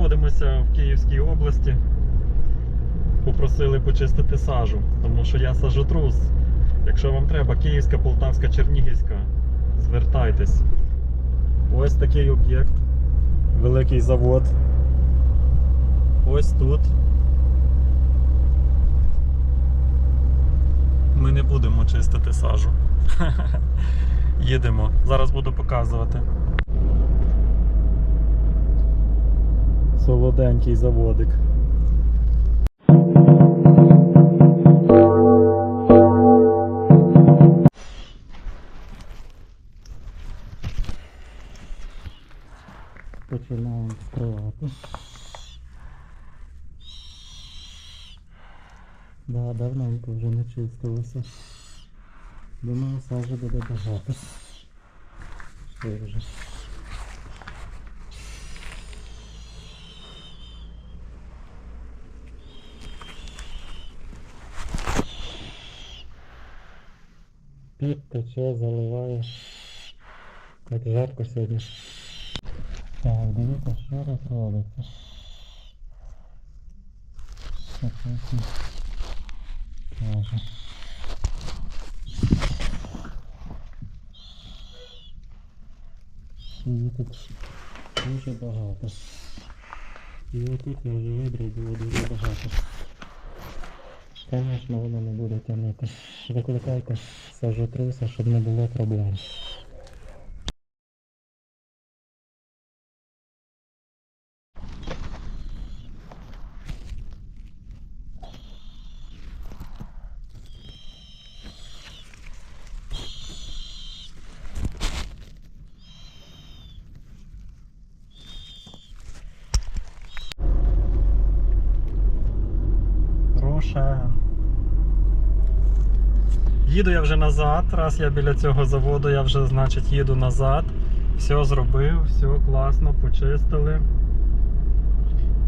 знаходимося в Київській області. Попросили почистити сажу, тому що я сажотрус. Якщо вам треба, Київська, Полтавська, Чернігівська, звертайтесь. Ось такий об'єкт. Великий завод. Ось тут. Ми не будемо чистити сажу. Їдемо. Зараз буду показувати. Солоденький заводик. Починаємо вкривати. Да, давненько вже не чистилося. Думаю, сажі буде багато. Що вже. Під тече, заливає. Так жарко сьогодні. Так, дивіться, що тут робиться. Що. Її тут дуже багато. І отут я вже вибрав, було дуже багато. Звісно, воно не буде тягнути. Викликайте сажотруса, щоб не було проблем. Рошен. Їду я вже назад. Раз я біля цього заводу, я вже, значить, їду назад. Все зробив, все класно, почистили.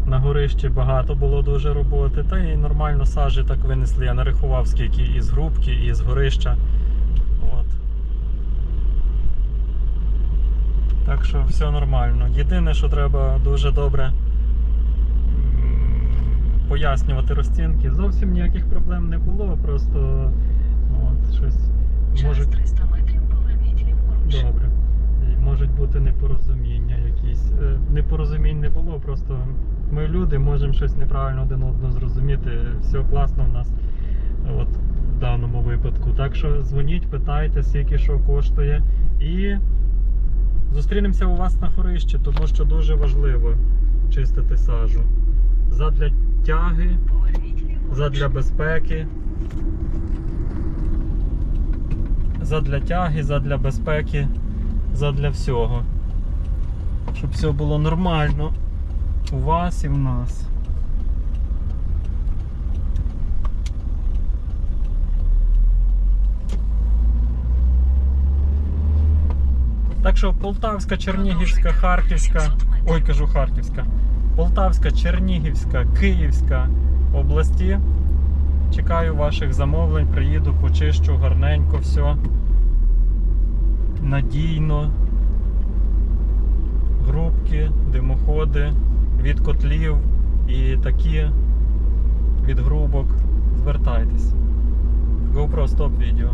На горищі багато було дуже роботи. Та і нормально сажі так винесли. Я нарахував скільки із грубки, і з горища. От. Так що все нормально. Єдине, що треба дуже добре пояснювати розцінки. Зовсім ніяких проблем не було, просто от, щось можуть. 300 метрів поверніть ліворуч. Добре. І Можуть бути непорозуміння якісь. Е, Непорозумінь не було, просто ми люди можемо щось неправильно один одного зрозуміти. Все класно в нас от, в даному випадку. Так що дзвоніть, питайте, скільки що коштує. І зустрінемося у вас на хорищі, тому що дуже важливо чистити сажу. Задля тяги, задля безпеки. Задля тяги, задля безпеки, задля всього. Щоб все було нормально у вас і в нас. Так що Полтавська, Чернігівська, Харківська, ой, кажу Харківська, Полтавська, Чернігівська, Київська області. Чекаю ваших замовлень, приїду, почищу гарненько все. Надійно. Грубки, димоходи від котлів і такі від грубок. Звертайтесь. GoPro стоп відео.